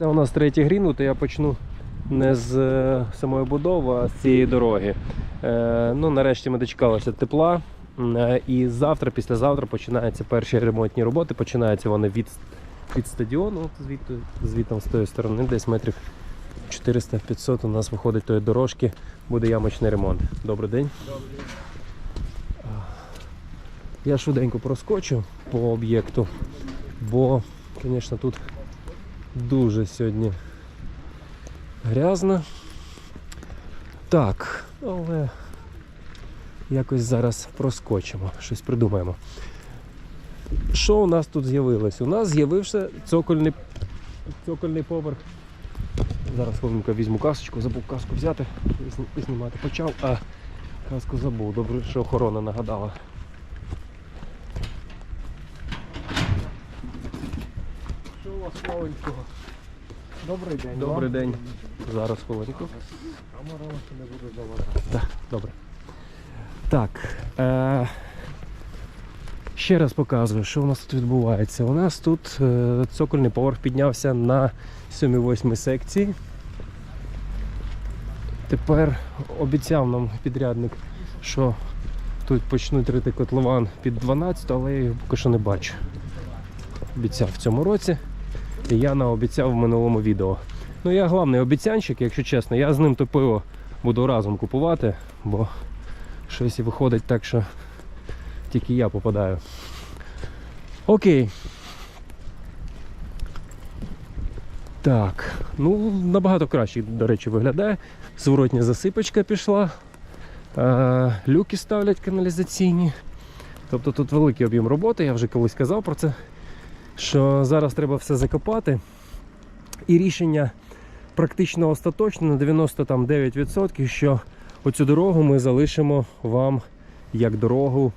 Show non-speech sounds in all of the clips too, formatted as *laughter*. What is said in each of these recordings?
Це у нас третій грін, то я почну не з е, самої будови, а з цієї дороги. Е, ну, нарешті ми дочекалися тепла. Е, І завтра, післязавтра починаються перші ремонтні роботи. Починаються вони від, від стадіону, звідти, звідти з тої сторони, десь метрів 400-500 у нас виходить тої дорожки, буде ямочний ремонт. Добрий день. Добрий день. Я швиденько проскочу по об'єкту, бо, звісно, тут дуже сьогодні грязно. Так, але якось зараз проскочимо, щось придумаємо. Що у нас тут з'явилось? У нас з'явився цокольний, цокольний поверх. Зараз хвилинку візьму касочку, забув каску взяти, зні- знімати почав, а каску забув. Добре, що охорона нагадала. Новенького? Добрий день. Добрий вам. день. Зараз хвилинку. Камера ваша не буде заважати. Так, добре. Так. Е- ще раз показую, що у нас тут відбувається. У нас тут е- цокольний поверх піднявся на 7-8 секції. Тепер обіцяв нам підрядник, що тут почнуть рити котлован під 12, але я його поки що не бачу. Обіцяв в цьому році. Я наобіцяв в минулому відео. Ну я головний обіцянщик, якщо чесно, я з ним то пиво буду разом купувати, бо щось і виходить так, що тільки я попадаю. Окей. Так, ну набагато краще, до речі, виглядає. Зворотня засипочка пішла. Е, люки ставлять каналізаційні. Тобто тут великий об'єм роботи, я вже колись казав про це. Що зараз треба все закопати. І рішення практично остаточне на 99%, що оцю дорогу ми залишимо вам як дорогу.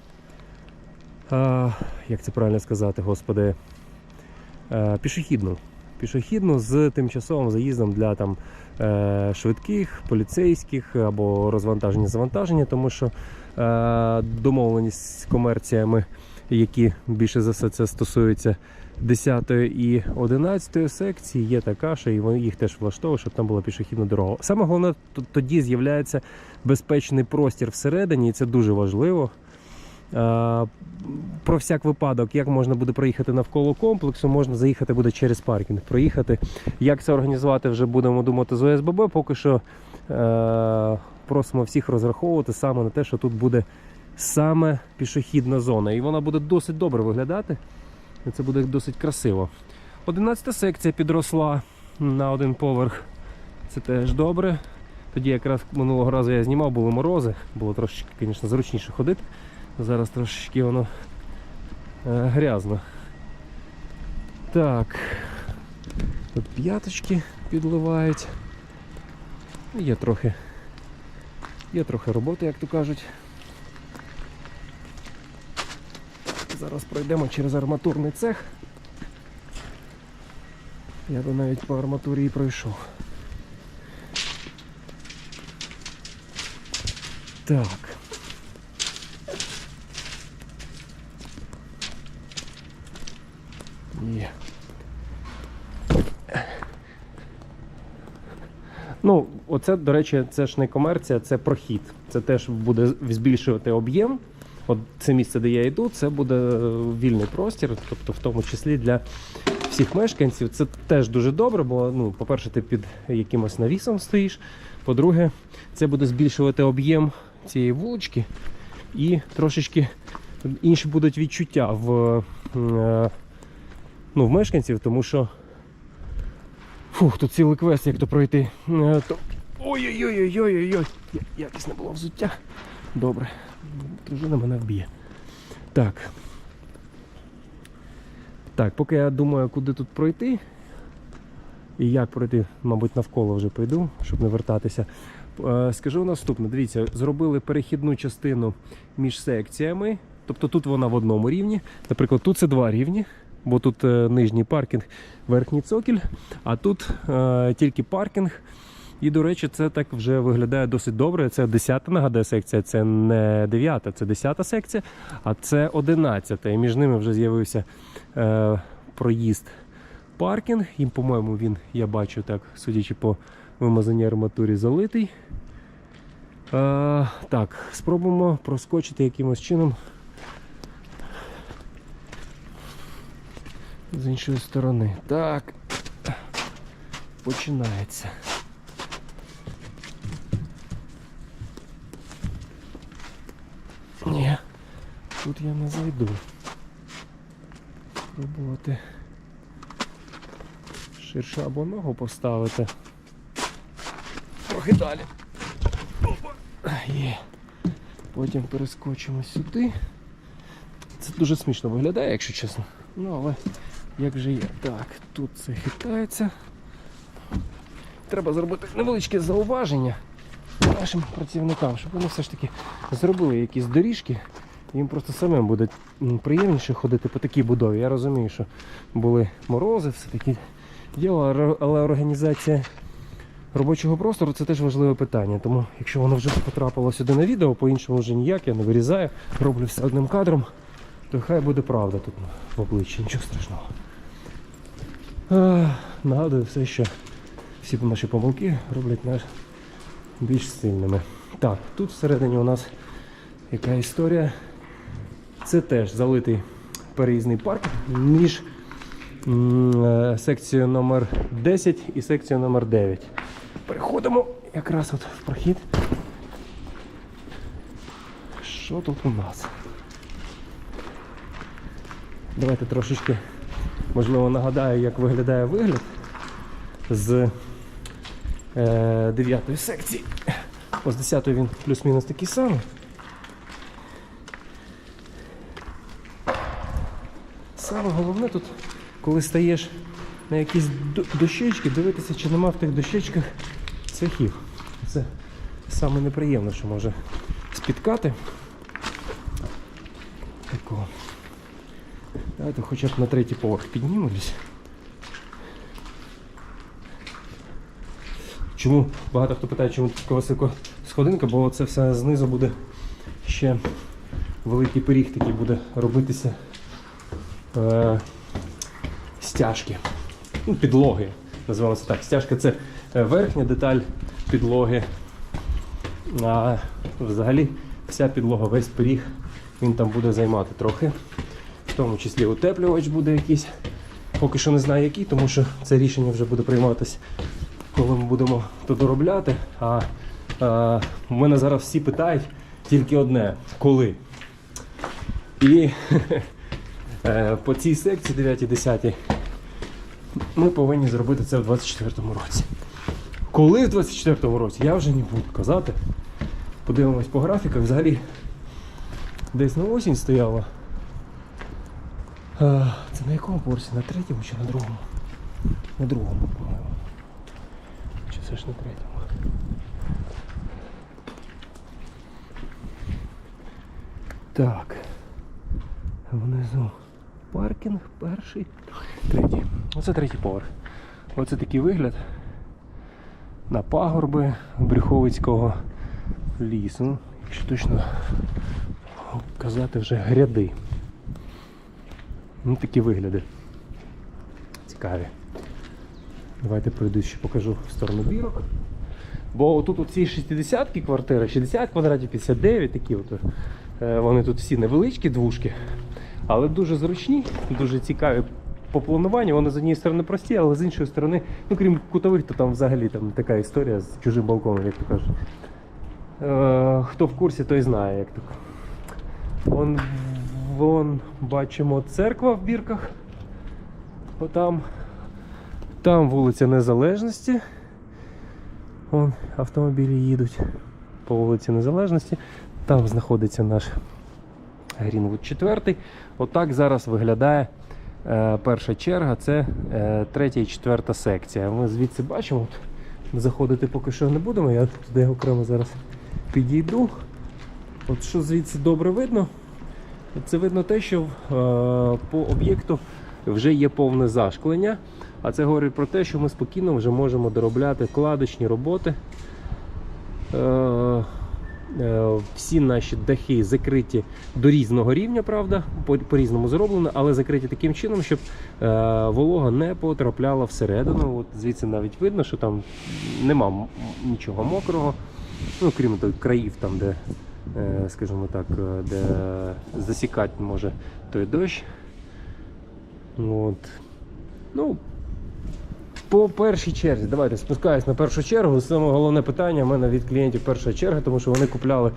А, як це правильно сказати, господи? А, пішохідну. Пішохідну з тимчасовим заїздом для там, е, швидких, поліцейських або розвантаження завантаження, тому що е, домовленість з комерціями, які більше за все це стосується 10 і 11 секції є така, що і вони їх теж влаштовує, щоб там була пішохідна дорога. Саме головне тоді з'являється безпечний простір всередині, і це дуже важливо. Про всяк випадок, як можна буде проїхати навколо комплексу, можна заїхати буде через паркінг. Проїхати. Як це організувати, вже будемо думати з ОСББ. Поки що е, просимо всіх розраховувати саме на те, що тут буде саме пішохідна зона. І вона буде досить добре виглядати. І це буде досить красиво. 11 секція підросла на один поверх. Це теж добре. Тоді якраз минулого разу я знімав, були морози, було трошечки, звісно, зручніше ходити. Зараз трошечки воно е, грязно. Так. Тут п'яточки підливають. Є трохи. Є трохи роботи, як то кажуть. Зараз пройдемо через арматурний цех. Я би навіть по арматурі і пройшов. Так. Є. Ну, оце, до речі, це ж не комерція, це прохід. Це теж буде збільшувати об'єм. От це місце, де я йду, це буде вільний простір, тобто в тому числі для всіх мешканців. Це теж дуже добре, бо, ну, по-перше, ти під якимось навісом стоїш. По-друге, це буде збільшувати об'єм цієї вулички і трошечки інші будуть відчуття в, е, ну, в мешканців, тому що фух, тут цілий квест, як то пройти. Е. Ой-ой-ой-ой-ой-ой! Я- Якісне було взуття. Добре. Дружина мене вб'є. Так. Так, поки я думаю, куди тут пройти. І як пройти, мабуть, навколо вже пройду, щоб не вертатися. Е, Скажу наступне: дивіться, зробили перехідну частину між секціями. Тобто тут вона в одному рівні. Наприклад, тут це два рівні, бо тут е, нижній паркінг, верхній цокіль, а тут е, тільки паркінг. І, до речі, це так вже виглядає досить добре. Це 10-та нагадаю секція, це не 9, це 10-та секція, а це 11-та. І між ними вже з'явився е, проїзд паркінг. Їм, по-моєму, він, я бачу так, судячи по вимазаній арматурі, залитий. Е, так, спробуємо проскочити якимось чином з іншої сторони. Так. Починається. Ні, тут я не зайду. Спробувати ширше або ногу поставити. Трохи далі. Опа. Є. Потім перескочимо сюди. Це дуже смішно виглядає, якщо чесно. Ну, але як же є. Так, тут це хитається. Треба зробити невеличке зауваження нашим працівникам, щоб вони все ж таки зробили якісь доріжки. Їм просто самим буде приємніше ходити по такій будові. Я розумію, що були морози, все таке діло, але- організація робочого простору це теж важливе питання. Тому якщо воно вже потрапило сюди на відео, по-іншому вже ніяк, я не вирізаю, роблю все одним кадром, то хай буде правда тут в обличчі, нічого страшного. А, нагадую все, що всі наші помилки роблять нас більш сильними. Так, тут всередині у нас яка історія. Це теж залитий переїзний парк між е, секцією номер 10 і секцією номер 9. Переходимо якраз от в прохід. Що тут у нас? Давайте трошечки, можливо, нагадаю, як виглядає вигляд з 9 секції. Ось 10 він плюс-мінус такий самий. Саме головне тут, коли стаєш на якісь дощечки, дивитися, чи нема в тих дощечках цехів. Це саме неприємне, що може спіткати. Такого. Давайте хоча б на третій поверх піднімемось. Чому багато хто питає, чому така висока сходинка, бо це все знизу буде ще великий пиріг такий буде робитися е, стяжки. Ну, підлоги. Називаємо це так. Стяжка це верхня деталь підлоги. А взагалі вся підлога, весь пиріг, він там буде займати трохи. В тому числі утеплювач буде якийсь. Поки що не знаю який, тому що це рішення вже буде прийматися, коли ми будемо то доробляти. А, в мене зараз всі питають тільки одне коли. І *laughs* Е, По цій секції 9-10 ми повинні зробити це в 24-му році. Коли в 24-му році, я вже не буду казати. Подивимось по графіках. Взагалі десь на осінь стояло. Е, Це на якому поверсі? На третьому чи на другому? На другому, по-моєму. Все ж на третьому? Так. Внизу паркінг, перший, третій. Оце третій поверх. Оце такий вигляд на пагорби Брюховицького лісу. Якщо точно казати вже гряди. Ну, такі вигляди. Цікаві. Давайте пройду ще покажу в сторону бірок. Бо тут оці 60-ки квартири, 60 квадратів, 59 такі от. е, Вони тут всі невеличкі двушки, але дуже зручні, дуже цікаві по плануванню. Вони з однієї сторони прості, але з іншої сторони, ну крім кутових, то там взагалі там така історія з чужим балконом, як то кажуть. Е, хто в курсі, той знає, як то. Вон, вон бачимо церква в бірках. Отам. Там вулиця Незалежності. Вон автомобілі їдуть по вулиці Незалежності. Там знаходиться наш Грінвуд 4. Отак зараз виглядає е, перша черга. Це е, третя і четверта секція. Ми звідси бачимо. Заходити поки що не будемо. Я туди окремо зараз підійду. От що звідси добре видно, це видно те, що е, по об'єкту вже є повне зашклення. А це говорить про те, що ми спокійно вже можемо доробляти кладочні роботи. Е, Е, Всі наші дахи закриті до різного рівня, правда, по- по-різному зроблено, але закриті таким чином, щоб е, волога не потрапляла всередину. От звідси навіть видно, що там нема нічого мокрого. Ну, крім того, країв, там, де, скажімо так, де засікати може той дощ. От. Ну, по першій черзі, давайте спускаюсь на першу чергу. Саме головне питання в мене від клієнтів першої черги, тому що вони купляли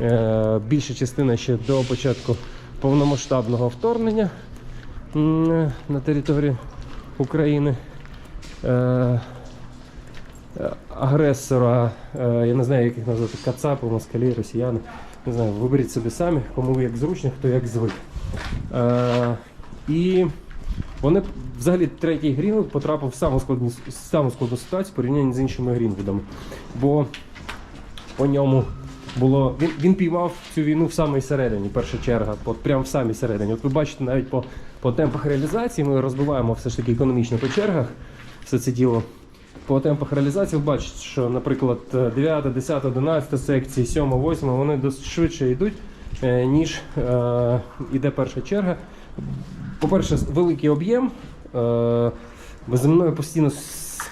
е, більша частина ще до початку повномасштабного вторгнення на територію України. Е, агресора, е, я не знаю, як їх назвати, кацапи, москалі, росіяни. Не знаю, виберіть собі самі, кому як зручно, хто як звик. Е, і вони взагалі третій Грінвуд потрапив в саму складну, саму складну ситуацію в порівнянні з іншими Грінвудами. Бо по ньому було. Він, він піймав цю війну в самій середині, перша черга, от прямо в самій середині. От ви бачите навіть по, по темпах реалізації, ми розбиваємо все ж таки економічно по чергах все це діло. По темпах реалізації ви бачите, що, наприклад, 9, 10, 11 секції, 7, 8, вони досить швидше йдуть, е, ніж е, іде перша черга. По-перше, великий об'єм. Е, зі мною постійно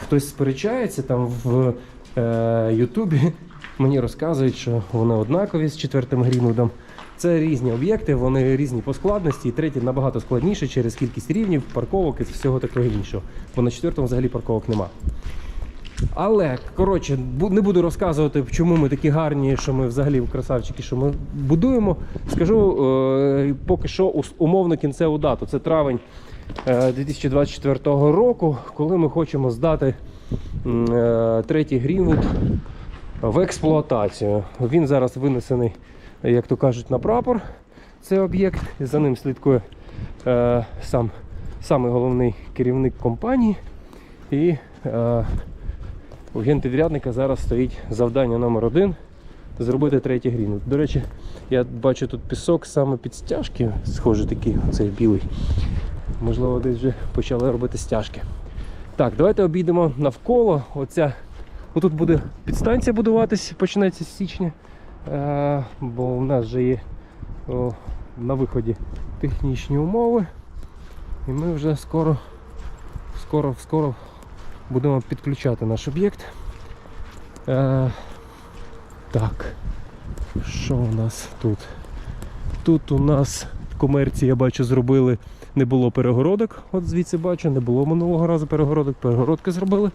хтось сперечається там в е, Ютубі. *laughs* Мені розказують, що вони однакові з четвертим Грінвудом. Це різні об'єкти, вони різні по складності. І третій набагато складніше через кількість рівнів, парковок і всього такого іншого. Бо на четвертому взагалі парковок нема. Але коротше, не буду розказувати, чому ми такі гарні, що ми взагалі красавчики, що ми будуємо. Скажу е, поки що умовно кінцеву дату. Це травень е, 2024 року, коли ми хочемо здати е, третій Грінвуд в експлуатацію. Він зараз винесений, як то кажуть, на прапор. Цей об'єкт. За ним слідкує е, сам самий головний керівник компанії. І е, у генпідрядника зараз стоїть завдання номер один зробити третій грін. До речі, я бачу тут пісок саме під стяжки, схожий такий, цей білий. Можливо, десь вже почали робити стяжки. Так, давайте обійдемо навколо. Оця, ну, тут буде підстанція будуватись, почнеться з січня. Е, бо у нас вже є о, на виході технічні умови. І ми вже скоро, скоро, скоро будемо підключати наш об'єкт. Е, так, що у нас тут? Тут у нас комерції, я бачу, зробили, не було перегородок. От звідси бачу, не було минулого разу перегородок, перегородки зробили.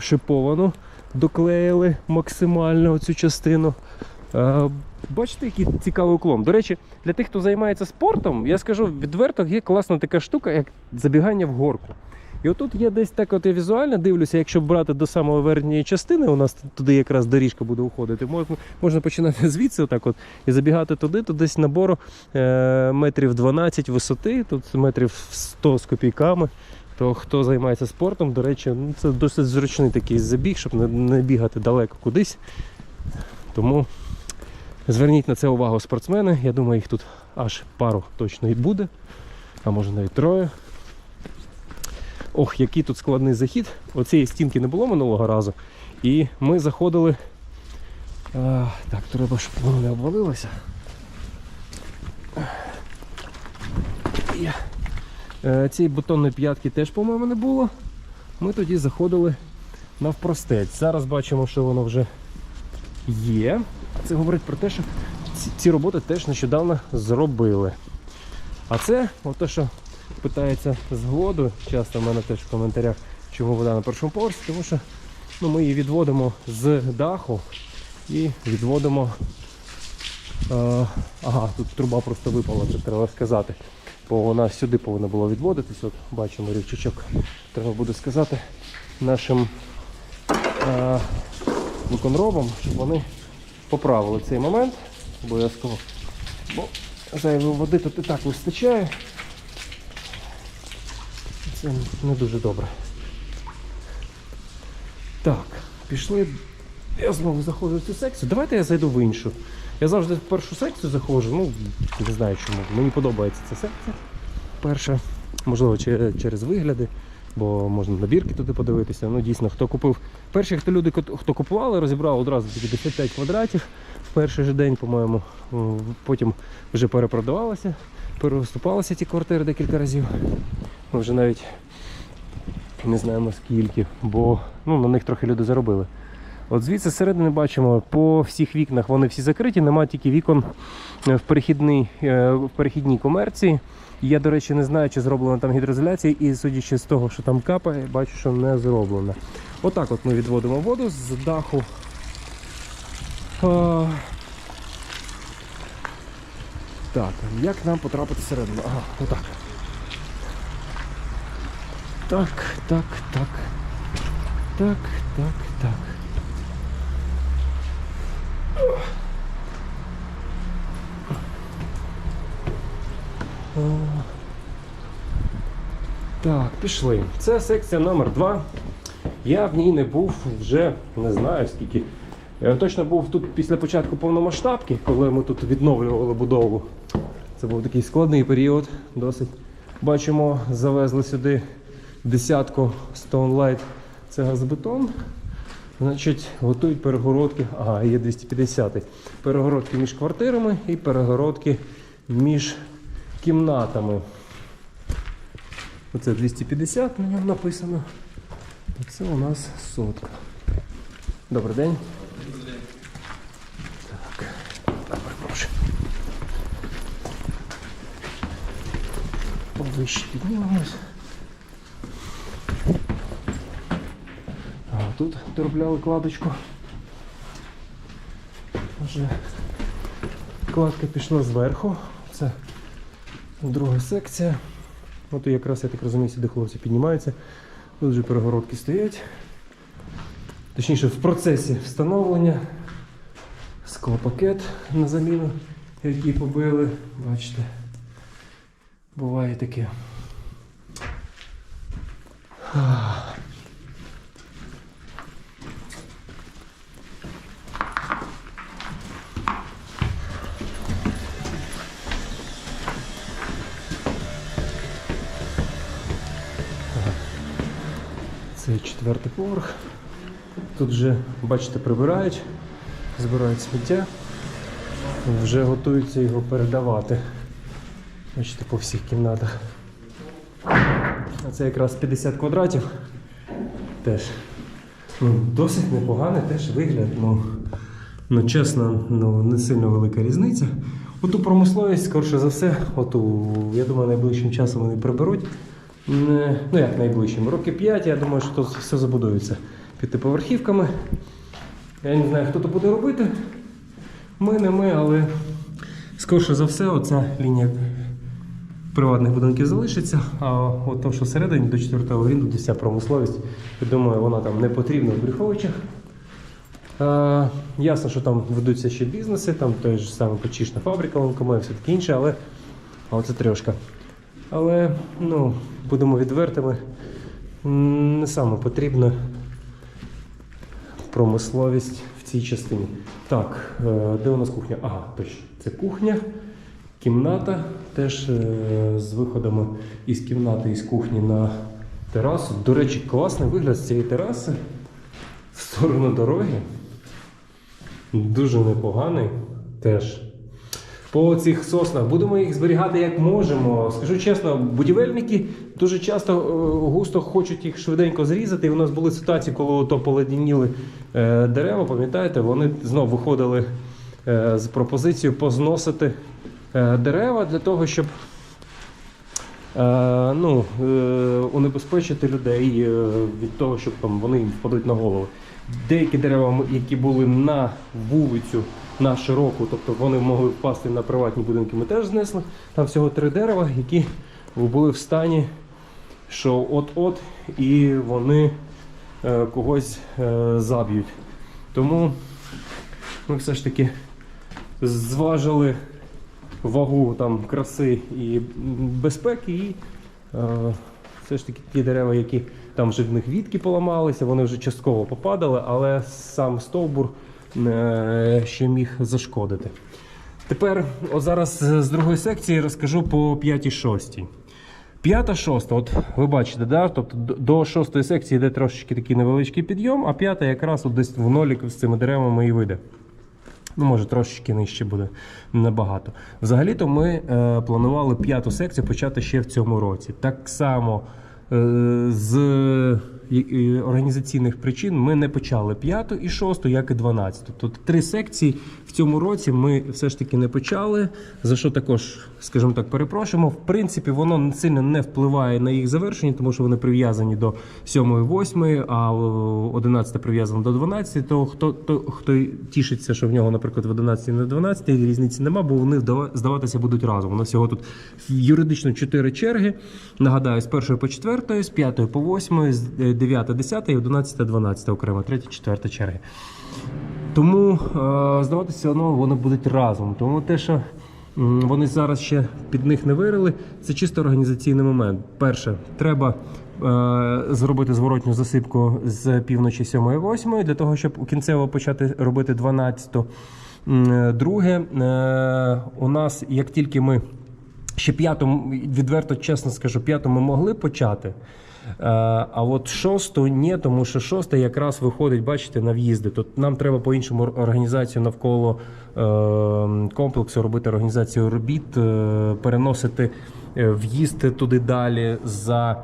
Шиповану доклеїли максимально цю частину. Е, Бачите, який цікавий уклон. До речі, для тих, хто займається спортом, я скажу відверто, є класна така штука, як забігання в горку. І отут є десь так, от я візуально дивлюся, якщо брати до самої верхньої частини, у нас туди якраз доріжка буде уходити. Можна, можна починати *laughs* звідси, отак от, і забігати туди, то десь набору е, метрів 12 висоти, тут метрів 100 з копійками. То хто займається спортом, до речі, ну, це досить зручний такий забіг, щоб не, не бігати далеко кудись. Тому зверніть на це увагу спортсмени. Я думаю, їх тут аж пару точно і буде, а може навіть троє. Ох, який тут складний захід. Оцієї стінки не було минулого разу. І ми заходили. А, так, треба, щоб воно не обвалилося. Е, Цієї бетонної п'ятки теж, по-моєму, не було. Ми тоді заходили навпростець. Зараз бачимо, що воно вже є. Це говорить про те, що ці роботи теж нещодавно зробили. А це, от те, що питається згоду, часто в мене теж в коментарях, чому вода на першому поверсі, тому що ну, ми її відводимо з даху і відводимо. Е, ага, тут труба просто випала, це треба сказати. Бо вона сюди повинна була відводитись. От бачимо рівчачок. Треба буде сказати нашим е, виконробам, щоб вони поправили цей момент обов'язково. Бо зайвої води тут і так вистачає. Це не дуже добре. Так, пішли. Я знову заходжу в цю секцію. Давайте я зайду в іншу. Я завжди в першу секцію заходжу, ну не знаю чому. Мені подобається ця секція. Перша, можливо, через вигляди, бо можна набірки туди подивитися. Ну, дійсно, хто купив. Перші, хто люди, хто купували, розібрали одразу 55 квадратів в перший же день, по-моєму. Потім вже перепродавалося, переступалися ті квартири декілька разів. Ми вже навіть не знаємо скільки, бо ну, на них трохи люди заробили. От звідси зсередини бачимо, по всіх вікнах вони всі закриті, немає тільки вікон е, в перехідній, е, в перехідній комерції. Я, до речі, не знаю, чи зроблена там гідроізоляція, і судячи з того, що там капає, бачу, що не зроблена. Отак от ми відводимо воду з даху. Так, як нам потрапити всередину? Ага, отак. Так, так, так. Так, так, так. Так, пішли. Це секція номер 2 Я в ній не був вже не знаю скільки. Я точно був тут після початку повномасштабки, коли ми тут відновлювали будову. Це був такий складний період, досить. Бачимо, завезли сюди десятку Stone Light. Це газобетон. Значить, готують перегородки. Ага, є 250 Перегородки між квартирами і перегородки між кімнатами. Оце 250 на ньому написано. Це у нас сотка. Добрий день. Так, а, перепрошую. Повище піднімемось. Тут доробляли кладочку. Вже кладка пішла зверху. Це друга секція. От і якраз я так розумію, сюди хлопці піднімаються. Тут вже перегородки стоять. Точніше, в процесі встановлення. Склопакет на заміну, який побили. Бачите, буває таке. Четвертий поверх. Тут вже, бачите, прибирають, збирають сміття, вже готуються його передавати. Бачите, по всіх кімнатах. А це якраз 50 квадратів. Теж ну, досить непоганий теж вигляд. Ну, ну чесно, ну, не сильно велика різниця. Оту промисловість, скорше за все, оту, я думаю, найближчим часом вони приберуть. Не, ну як найближчим, роки 5, я думаю, що тут все забудується п'ятиповерхівками. Я не знаю, хто то буде робити. Ми, не ми, але скорше за все, оця лінія приватних будинків залишиться. А от то, що всередині до 4-го грінду, вся промисловість, я думаю, вона там не потрібна в Брюховичах. Е, ясно, що там ведуться ще бізнеси, там той ж саме почішна фабрика, ланкоме, все таке інше, але а оце трьошка. Але ну, будемо відвертими, не саме потрібна промисловість в цій частині. Так, е, де у нас кухня? Ага, точно. Це кухня, кімната теж е, з виходами із кімнати, із кухні на терасу. До речі, класний вигляд з цієї тераси в сторону дороги. Дуже непоганий теж. По цих соснах будемо їх зберігати як можемо. Скажу чесно, будівельники дуже часто е, густо хочуть їх швиденько зрізати. І у нас були ситуації, коли то поледеніли е, дерева, пам'ятаєте, вони знов виходили е, з пропозицією позносити дерева для того, щоб ну, унебезпечити людей від того, щоб вони їм впадуть на голову. Деякі дерева, які були на вулицю, на широку, тобто вони могли впасти на приватні будинки, ми теж знесли. Там всього три дерева, які були в стані, що от-от і вони е, когось е, заб'ють. Тому ми все ж таки зважили вагу там, краси і безпеки, і е, все ж таки ті дерева, які там вже в них вітки поламалися, вони вже частково попадали, але сам стовбур ще міг зашкодити. Тепер, от зараз е, з другої секції розкажу по 5 6. П'ята, шоста, от ви бачите, да? тобто до- шостої секції йде трошечки такий невеличкий підйом, а п'ята якраз от десь в нолік з цими деревами і вийде. Ну, може, трошечки нижче буде набагато. Взагалі-то ми е, планували п'яту секцію почати ще в цьому році. Так само е, з е, е, організаційних причин ми не почали п'яту і шосту, як і дванадцяту. Тобто три секції в цьому році ми все ж таки не почали. За що також, скажімо так, перепрошуємо. В принципі, воно сильно не впливає на їх завершення, тому що вони прив'язані до 7-8, а 11 прив'язано до 12. То хто, то, хто тішиться, що в нього, наприклад, в 11 і на 12 різниці нема, бо вони здаватися будуть разом. У нас всього тут юридично 4 черги. Нагадаю, з 1 по 4, з 5 по 8, з 9, 10 і 11, 12 окремо, 3, 4 черги. Тому е, здаватися одно вони будуть разом. Тому те, що вони зараз ще під них не вирили, це чисто організаційний момент. Перше, треба е, зробити зворотню засипку з півночі 7-8 для того, щоб кінцево почати робити 12. М, е, Друге, у нас як тільки ми ще п'ятому, відверто чесно скажу, п'яту ми могли почати. Е, А от шосту ні, тому що шоста якраз виходить, бачите, на в'їзди. Тут нам треба по-іншому організацію навколо е, комплексу робити організацію робіт, е, переносити в'їзд туди далі за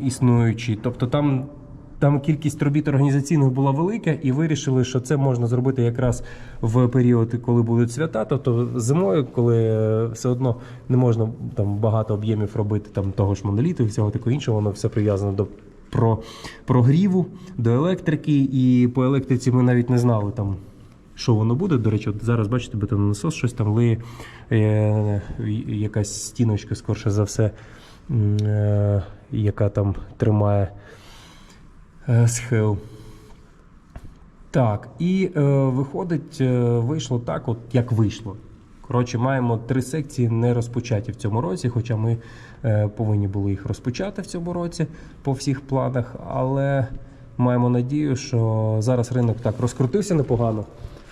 існуючий. Тобто там там кількість робіт організаційних була велика, і вирішили, що це можна зробити якраз в період, коли будуть свята. Тобто зимою, коли е, все одно не можна там багато об'ємів робити там того ж моноліту і всього такого іншого, воно все прив'язано до про, прогріву, до електрики. І по електриці ми навіть не знали там. Що воно буде? До речі, от зараз бачите, бетононасос, щось там лиє, е, якась стіночка, скорше за все, е, яка там тримає схил. Так, і е, виходить, е, вийшло так, от як вийшло. Коротше, маємо три секції не розпочаті в цьому році, хоча ми е, повинні були їх розпочати в цьому році по всіх планах. Але маємо надію, що зараз ринок так розкрутився непогано.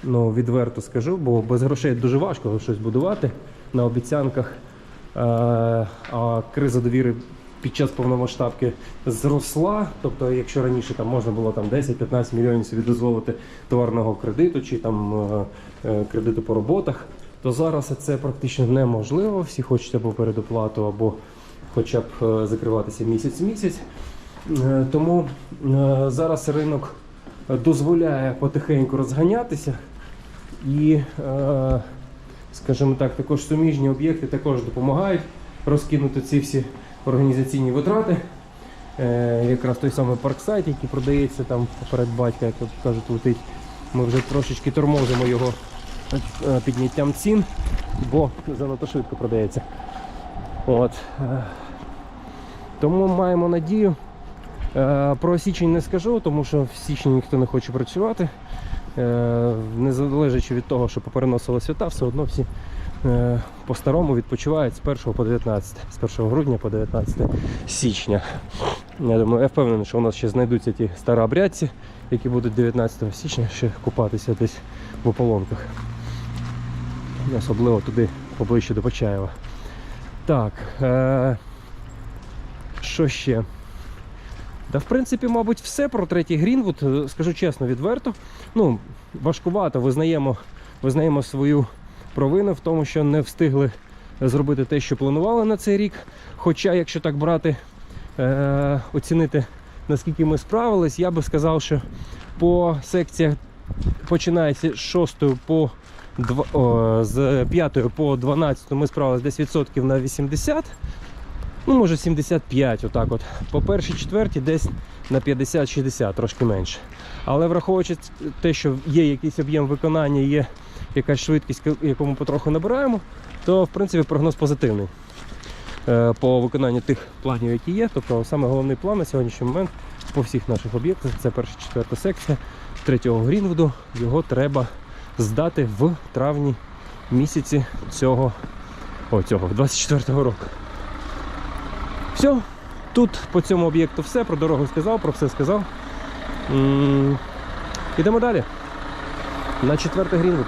Ну, відверто скажу, бо без грошей дуже важко щось будувати на обіцянках. Е, а криза довіри під час повномасштабки зросла. Тобто, якщо раніше там можна було там 10-15 мільйонів собі дозволити товарного кредиту чи там е, е, кредиту по роботах, то зараз це практично неможливо. Всі хочуть або передоплату, або хоча б е, закриватися місяць в місяць. Е, Тому зараз ринок дозволяє потихеньку розганятися і, скажімо так, також суміжні об'єкти також допомагають розкинути ці всі організаційні витрати. Е, якраз той самий парксайт, який продається там поперед батька, як кажуть, летить. Ми вже трошечки тормозимо його е, підняттям цін, бо занадто швидко продається. От. е, Тому маємо надію. Е, Про січень не скажу, тому що в січні ніхто не хоче працювати. Е, Незалежачи від того, що попереносили свята, все одно всі по-старому відпочивають з 1 по 19, з 1 грудня по 19 січня. Я думаю, я впевнений, що у нас ще знайдуться ті старообрядці, які будуть 19 січня ще купатися десь в ополонках. Особливо туди поближче до Почаєва. Так. Е- що ще? Та в принципі, мабуть, все про третій Грінвуд. Е, Скажу чесно, відверто. Ну, важкувато, визнаємо, визнаємо свою провину в тому, що не встигли зробити те, що планували на цей рік. Хоча, якщо так брати, е- оцінити, наскільки ми справились, я би сказав, що по секціях починається з 6 по дв- о, з 5 по 12 ми справились десь відсотків на 80. Ну, може 75, отак от. По першій четвертій десь на 50-60, трошки менше. Але враховуючи те, що є якийсь об'єм виконання, є якась швидкість, яку ми потроху набираємо, то в принципі прогноз позитивний е, по виконанню тих планів, які є. Тобто саме головний план на сьогоднішній момент по всіх наших об'єктах це перша четверта секція третього Грінвуду. Його треба здати в травні місяці цього, о, цього 24-го року. Все, тут по цьому об'єкту все, про дорогу сказав, про все сказав. М, Ідемо далі. На четвертий Грінвуд.